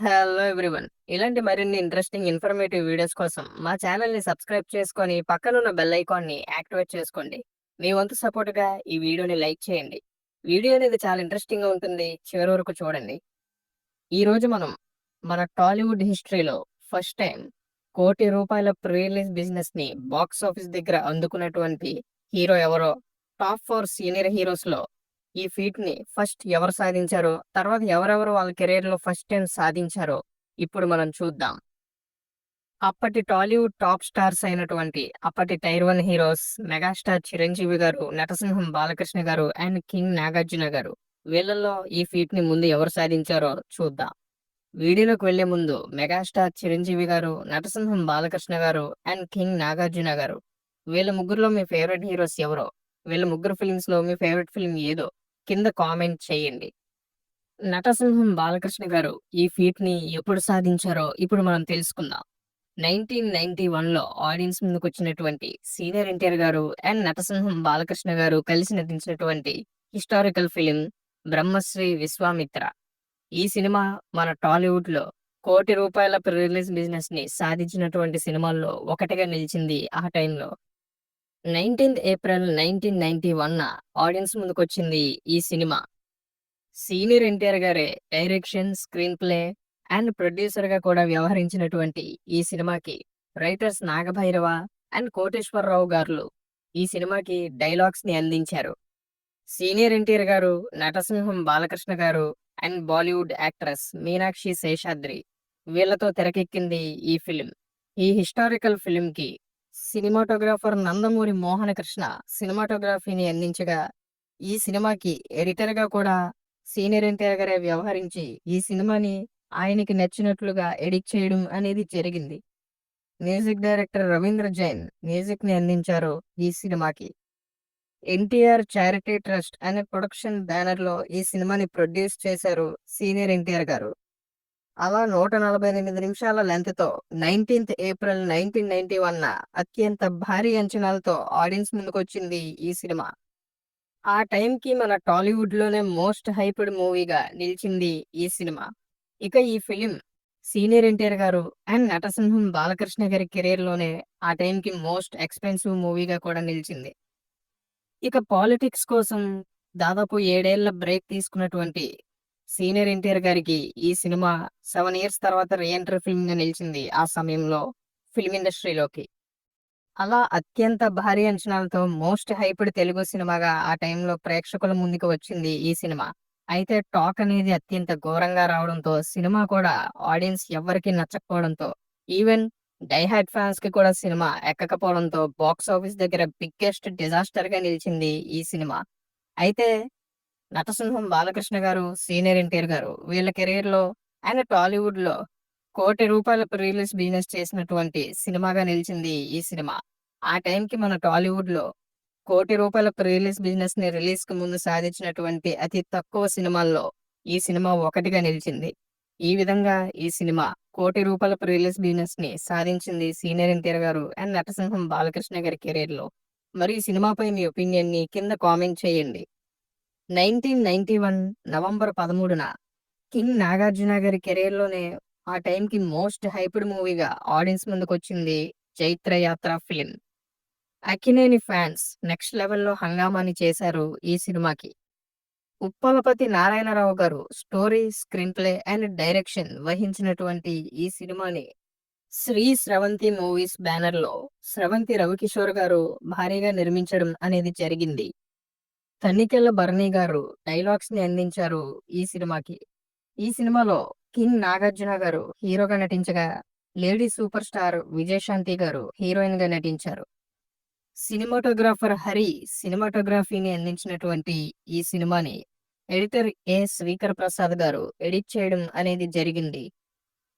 Hello everyone ఇలాంటి మరిన్ని interesting informative videos కోసం మా ఛానల్ని సబ్స్క్రైబ్ చేసుకొని పక్కనున్న బెల్ ఐకాన్ని యాక్టివేట్ చేసుకోండి. మీ వంతు సపోర్ట్గా ఈ వీడియోని లైక్ చేయండి. వీడియో అనేది చాలా ఇంట్రెస్టింగ్గా ఉంటుంది. చివరి వరకు చూడండి. ఈ రోజు మనం మన టాలీవుడ్ హిస్టరీలో ఫస్ట్ టైం కోటి రూపాయల ప్రీలీజ్ బిజినెస్ని బాక్స్ ఆఫీస్ దగ్గర అందుకున్నటువంటి హీరో ఎవరో టాప్ ఫోర్ సీనియర్ హీరోస్లో ఈ ఫీట్ని ఫస్ట్ ఎవరు సాధించారో తర్వాత ఎవరెవరు వాళ్ళ కెరీర్లో ఫస్ట్ టైం సాధించారో ఇప్పుడు మనం చూద్దాం. అప్పటి టాలీవుడ్ టాప్ స్టార్స్ అయినటువంటి అప్పటి tier one heroes megastar Chiranjeevi గారు నటసింహం బాలకృష్ణ గారు అండ్ కింగ్ నాగార్జున గారు వీళ్ళల్లో ఈ ఫీట్ని ముందు ఎవరు సాధించారో చూద్దాం. వీడియోలోకి వెళ్ళే ముందు మెగాస్టార్ చిరంజీవి గారు నటసింహం బాలకృష్ణ గారు అండ్ కింగ్ నాగార్జున గారు. వీళ్ళ ముగ్గురులో మీ ఫేవరెట్ హీరోస్ ఎవరో? వీళ్ళ ముగ్గురు ఫిల్మ్స్లో మీ ఫేవరెట్ ఫిల్మ్ ఏదో? కింద కామెంట్ చేయండి. నటసింహం బాలకృష్ణ గారు ఈ ఫీట్ని ఎప్పుడు సాధించారో ఇప్పుడు మనం తెలుసుకుందాం. నైన్టీన్ నైన్టీ వన్లో ఆడియన్స్ ముందుకు వచ్చినటువంటి సీనియర్ ఎన్టీఆర్ గారు అండ్ నటసింహం బాలకృష్ణ గారు కలిసి నటించినటువంటి హిస్టారికల్ ఫిలిం బ్రహ్మశ్రీ విశ్వామిత్ర. ఈ సినిమా మన టాలీవుడ్లో కోటి రూపాయల రిలీజ్ బిజినెస్ని సాధించినటువంటి సినిమాల్లో ఒకటిగా నిలిచింది ఆ టైంలో. Nineteenth April nineteen ninety one audience ముందుకు వచ్చింది ఈ సినిమా. సీనియర్ ఎన్టీఆర్ గారే డైరెక్షన్ స్క్రీన్ ప్లే అండ్ ప్రొడ్యూసర్గా కూడా వ్యవహరించినటువంటి ఈ సినిమాకి రైటర్స్ నాగభైరవ అండ్ కోటేశ్వరరావు గారు ఈ సినిమాకి డైలాగ్స్ని అందించారు. సీనియర్ ఎన్టీఆర్ గారు నటసింహం బాలకృష్ణ గారు and Bollywood actress Meenakshi Seshadri వీళ్ళతో తెరకెక్కింది ఈ ఫిలిం. ఈ హిస్టారికల్ ఫిలింకి సినిమాటోగ్రాఫర్ నందమూరి మోహన కృష్ణ సినిమాటోగ్రఫీని అందించగా ఈ సినిమాకి ఎడిటర్గా కూడా సీనియర్ ఎన్టీఆర్ గారే వ్యవహరించి ఈ సినిమాని ఆయనకి నచ్చినట్లుగా ఎడిట్ చేయడం అనేది జరిగింది. మ్యూజిక్ డైరెక్టర్ రవీంద్ర జైన్ మ్యూజిక్ని అందించారు ఈ సినిమాకి. ఎన్టీఆర్ చారిటీ ట్రస్ట్ అనే ప్రొడక్షన్ బ్యానర్లో ఈ సినిమాని ప్రొడ్యూస్ చేశారు సీనియర్ ఎన్టీఆర్ గారు. అలా నూట నలభై ఎనిమిది నిమిషాల లెంత్తో nineteenth April nineteen ninety one అత్యంత భారీ అంచనాలతో ఆడియన్స్ ముందుకొచ్చింది ఈ సినిమా. ఆ టైంకి మన టాలీవుడ్లోనే మోస్ట్ హైప్డ్ మూవీగా నిలిచింది ఈ సినిమా. ఇక ఈ ఫిలిం సీనియర్ ఎన్టీఆర్ గారు అండ్ నటసింహం బాలకృష్ణ గారి కెరీర్లోనే ఆ టైంకి మోస్ట్ ఎక్స్పెన్సివ్ మూవీగా కూడా నిలిచింది. ఇక పాలిటిక్స్ కోసం దాదాపు ఏడేళ్ళ బ్రేక్ తీసుకున్నటువంటి సీనియర్ ఎన్టీఆర్ గారికి ఈ సినిమా సెవెన్ ఇయర్స్ తర్వాత రీఎంట్రీ ఫిల్మ్గా నిలిచింది ఆ సమయంలో ఫిల్మ్ ఇండస్ట్రీలోకి. అలా అత్యంత భారీ అంచనాలతో మోస్ట్ హైప్డ్ తెలుగు సినిమాగా ఆ టైంలో ప్రేక్షకుల ముందుకు వచ్చింది ఈ సినిమా. అయితే టాక్ అనేది అత్యంత ఘోరంగా రావడంతో సినిమా కూడా ఆడియన్స్ ఎవరికి నచ్చకపోవడంతో ఈవెన్ డైహార్డ్ ఫ్యాన్స్కి కూడా సినిమా ఎక్కకపోవడంతో బాక్స్ ఆఫీస్ దగ్గర బిగ్గెస్ట్ డిజాస్టర్గా నిలిచింది ఈ సినిమా. అయితే నటసింహం బాలకృష్ణ గారు సీనియర్ ఎన్టీఆర్ గారు వీళ్ళ కెరీర్లో ఆయన టాలీవుడ్లో కోటి రూపాయల రిలీజ్ బిజినెస్ చేసినటువంటి సినిమాగా నిలిచింది ఈ సినిమా. ఆ టైంకి మన టాలీవుడ్లో కోటి రూపాయల రిలీజ్ బిజినెస్ని రిలీజ్కు ముందు సాధించినటువంటి అతి తక్కువ సినిమాల్లో ఈ సినిమా ఒకటిగా నిలిచింది. ఈ విధంగా ఈ సినిమా కోటి రూపాయల రిలీజ్ బిజినెస్ని సాధించింది సీనియర్ ఎన్టీఆర్ గారు అండ్ నటసింహం బాలకృష్ణ గారి కెరీర్లో. మరి ఈ సినిమాపై మీ ఒపీనియన్ని కింద కామెంట్ చేయండి. నైన్టీన్ నైన్టీ వన్ నవంబర్ పదమూడున కింగ్ నాగార్జున గారి కెరీర్లోనే ఆ టైంకి మోస్ట్ హైప్డ్ మూవీగా ఆడియన్స్ ముందుకు వచ్చింది చైత్ర యాత్ర ఫిలిం. అక్కినేని ఫ్యాన్స్ నెక్స్ట్ లెవెల్లో హంగామాని చేశారు ఈ సినిమాకి. ఉప్పలపతి నారాయణరావు గారు story screen play and direction వహించినటువంటి ఈ సినిమాని శ్రీ స్రవంతి మూవీస్ బ్యానర్లో స్రవంతి రవికిషోర్ గారు భారీగా నిర్మించడం అనేది జరిగింది. తనికెళ్ళ భరణి గారు డైలాగ్స్ని అందించారు ఈ సినిమాకి. ఈ సినిమాలో కింగ్ నాగార్జున గారు హీరోగా నటించగా లేడీ సూపర్ స్టార్ విజయశాంతి గారు హీరోయిన్గా నటించారు. సినిమాటోగ్రాఫర్ హరి సినిమాటోగ్రఫీని అందించినటువంటి ఈ సినిమాని ఎడిటర్ ఏ శ్రీకర్ ప్రసాద్ గారు ఎడిట్ చేయడం అనేది జరిగింది.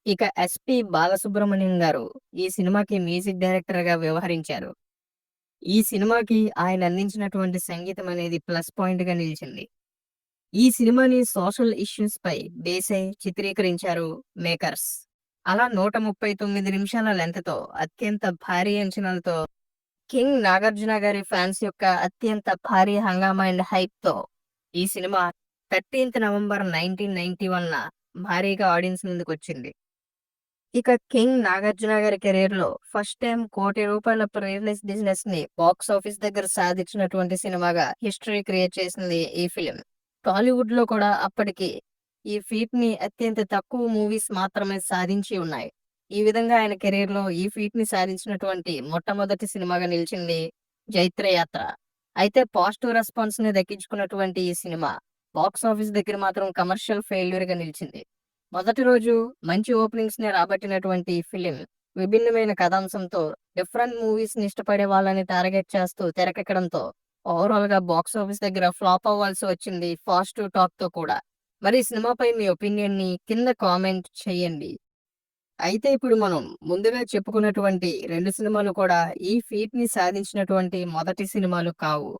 ఇక ఎస్పి బాలసుబ్రహ్మణ్యం గారు ఈ సినిమాకి మ్యూజిక్ డైరెక్టర్గా వ్యవహరించారు. ఈ సినిమాకి ఆయన అందించినటువంటి సంగీతం అనేది ప్లస్ పాయింట్గా నిలిచింది ఈ సినిమాని సోషల్ ఇష్యూస్ పై బేసై చిత్రీకరించారు మేకర్స్ అలా నూట ముప్పై తొమ్మిది నిమిషాల లెంత్తో అత్యంత భారీ అంచనాలతో కింగ్ నాగార్జున గారి ఫ్యాన్స్ యొక్క అత్యంత భారీ హంగామా అండ్ హైప్తో ఈ cinema thirteenth November nineteen ninety one భారీగా ఆడియన్స్ ముందుకొచ్చింది. ఇక 'కింగ్' నాగార్జున గారి కెరీర్లో ఫస్ట్ టైం కోటి రూపాయల ప్రీరిలీజ్ బిజినెస్ని బాక్స్ ఆఫీస్ దగ్గర సాధించినటువంటి సినిమాగా హిస్టరీ క్రియేట్ చేసింది ఈ ఫిలిం టాలీవుడ్లో కూడా అప్పటికి ఈ ఫీట్ని అత్యంత తక్కువ మూవీస్ మాత్రమే సాధించి ఉన్నాయి. ఈ విధంగా ఆయన కెరీర్లో ఈ ఫీట్ని సాధించినటువంటి మొట్టమొదటి సినిమాగా నిలిచింది 'జైత్రయాత్ర'. అయితే పాజిటివ్ రెస్పాన్స్ని దక్కించుకున్నటువంటి ఈ సినిమా బాక్స్ ఆఫీస్ దగ్గర మాత్రం కమర్షియల్ ఫెయిల్యూర్గా నిలిచింది. మొదటి రోజు మంచి ఓపెనింగ్స్ని రాబట్టినటువంటి ఈ విభిన్నమైన కథాంశంతో డిఫరెంట్ మూవీస్ని ఇష్టపడే వాళ్ళని టార్గెట్ చేస్తూ తెరకెక్కడంతో ఓవరాల్గా బాక్స్ ఆఫీస్ దగ్గర ఫ్లాప్ అవ్వాల్సి వచ్చింది పాజిటివ్ టాక్‌తో కూడా. మరి సినిమాపై మీ ఒపీనియన్ని కింద కామెంట్ చేయండి. అయితే ఇప్పుడు మనం ముందుగా చెప్పుకున్నటువంటి రెండు సినిమాలు కూడా ఈ ఫీట్ని సాధించినటువంటి మొదటి సినిమాలు కావు.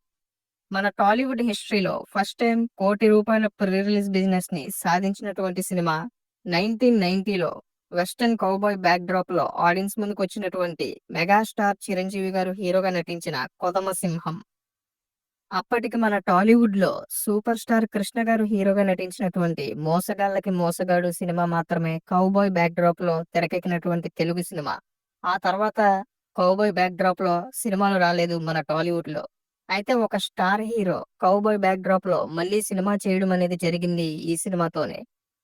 మన టాలీవుడ్ హిస్టరీలో ఫస్ట్ టైం కోటి రూపాయల ప్రీ రిలీజ్ బిజినెస్ని సాధించినటువంటి సినిమా 1990లో వెస్టర్న్ కౌబాయ్ బ్యాక్ డ్రాప్లో ఆడియన్స్ ముందుకు వచ్చినటువంటి మెగాస్టార్ చిరంజీవి గారు హీరోగా నటించిన 'కొదమ సింహం'. అప్పటికి మన టాలీవుడ్లో సూపర్ స్టార్ కృష్ణ గారు హీరోగా నటించినటువంటి 'మోసగాళ్ళకి మోసగాడు' సినిమా మాత్రమే కౌబాయ్ బ్యాక్ డ్రాప్లో తెరకెక్కినటువంటి తెలుగు సినిమా. ఆ తర్వాత కౌబాయ్ బ్యాక్ డ్రాప్లో సినిమాలు రాలేదు మన టాలీవుడ్లో అయితే ఒక స్టార్ హీరో కౌబాయ్ బ్యాక్ డ్రాప్లో మళ్ళీ సినిమా చేయడం అనేది జరిగింది ఈ సినిమాతోనే.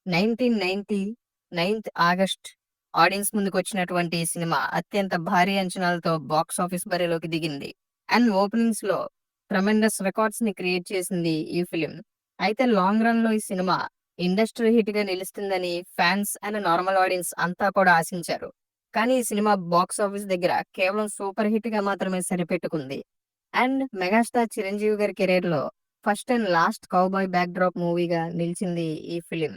1990 9థ్ ఆగస్ట్ ఆడియన్స్ ముందుకొచ్చినటువంటి ఈ సినిమా అత్యంత భారీ అంచనాలతో బాక్స్ ఆఫీస్ బరిలోకి దిగింది. అండ్ ఓపెనింగ్స్లో ట్రమెండస్ రికార్డ్స్ని క్రియేట్ చేసింది ఈ ఫిలిం అయితే లాంగ్ రన్లో ఈ సినిమా ఇండస్ట్రీ హిట్గా నిలుస్తుందని ఫ్యాన్స్ అండ్ నార్మల్ ఆడియన్స్ అంతా కూడా ఆశించారు. కానీ ఈ సినిమా బాక్స్ ఆఫీస్ దగ్గర కేవలం సూపర్ హిట్గా మాత్రమే సరిపెట్టుకుంది. అండ్ మెగాస్టార్ చిరంజీవి గారి కెరీర్లో first and last cowboy backdrop మూవీగా నిలిచింది ఈ ఫిలిం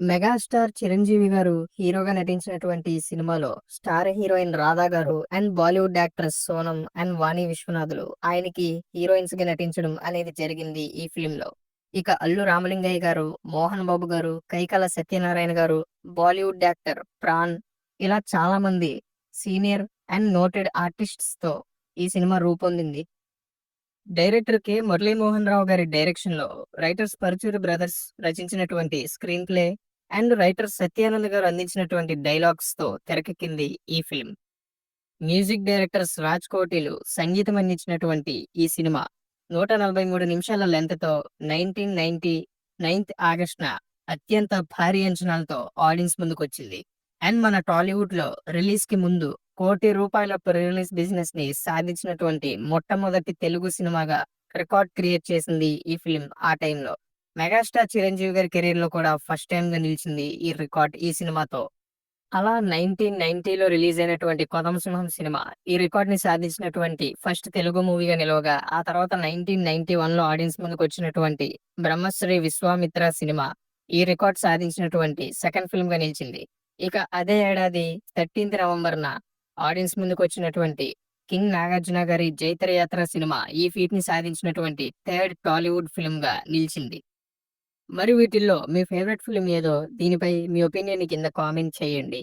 మెగాస్టార్ చిరంజీవి గారు హీరోగా నటించినటువంటి సినిమాలో స్టార్ హీరోయిన్ రాధా గారు and Bollywood actress Sonam and Vani విశ్వనాథులు ఆయనకి హీరోయిన్స్గా నటించడం అనేది జరిగింది ఈ ఫిల్మ్‌లో. ఇక అల్లు రామలింగయ్య గారు, మోహన్ బాబు గారు, కైకాల సత్యనారాయణ గారు, బాలీవుడ్ యాక్టర్ ప్రాణ్ ఇలా చాలా మంది సీనియర్ అండ్ నోటెడ్ ఆర్టిస్ట్స్‌తో ఈ cinema రూపొందింది. Director K. Muralimohan Rao గారి డైరెక్షన్లో రైటర్స్ పరుచూరి బ్రదర్స్ రచించినటువంటి screen play and writer Satyanand గారు అందించినటువంటి డైలాగ్స్తో తెరకెక్కింది ఈ ఫిల్మ్. మ్యూజిక్ డైరెక్టర్స్ రాజ్ కోటిలు సంగీతం అందించినటువంటి ఈ సినిమా 143 నిమిషాల లెంత్తో నైన్టీన్ నైన్టీ నైన్త్ ఆగస్టున అత్యంత భారీ అంచనాలతో ఆడియన్స్ ముందుకొచ్చింది. అండ్ మన టాలీవుడ్లో రిలీజ్కి ముందు కోటి రూపాయల రిలీజ్ రిలీజ్ బిజినెస్‌ని సాధించినటువంటి మొట్టమొదటి తెలుగు సినిమాగా రికార్డ్ క్రియేట్ చేసింది ఈ ఫిల్మ్ ఆ టైంలో. మెగాస్టార్ చిరంజీవి గారి కెరీర్లో కూడా ఫస్ట్ టైం గా నిలిచింది ఈ రికార్డ్ ఈ సినిమాతో. అలా 1990లో రిలీజ్ అయినటువంటి 'కొదమ సింహం' సినిమా ఈ రికార్డ్ని సాధించినటువంటి ఫస్ట్ తెలుగు మూవీగా నిలవగా ఆ తర్వాత 1991లో ఆడియన్స్ ముందుకు వచ్చినటువంటి 'బ్రహ్మశ్రీ విశ్వామిత్ర' సినిమా ఈ రికార్డ్ సాధించినటువంటి సెకండ్ ఫిల్మ్గా నిలిచింది. ఇక అదే ఏడాది 13థ్ నవంబర్‌న ఆడియన్స్ ముందుకు వచ్చినటువంటి 'కింగ్' నాగార్జున గారి 'జైత్రయాత్ర' సినిమా ఈ ఫీట్ని సాధించినటువంటి థర్డ్ టాలీవుడ్ ఫిల్మ్గా నిలిచింది. మరి వీటిల్లో మీ ఫేవరెట్ ఫిల్మ్ ఏదో దీనిపై మీ ఒపీనియన్ కింద కామెంట్ చేయండి.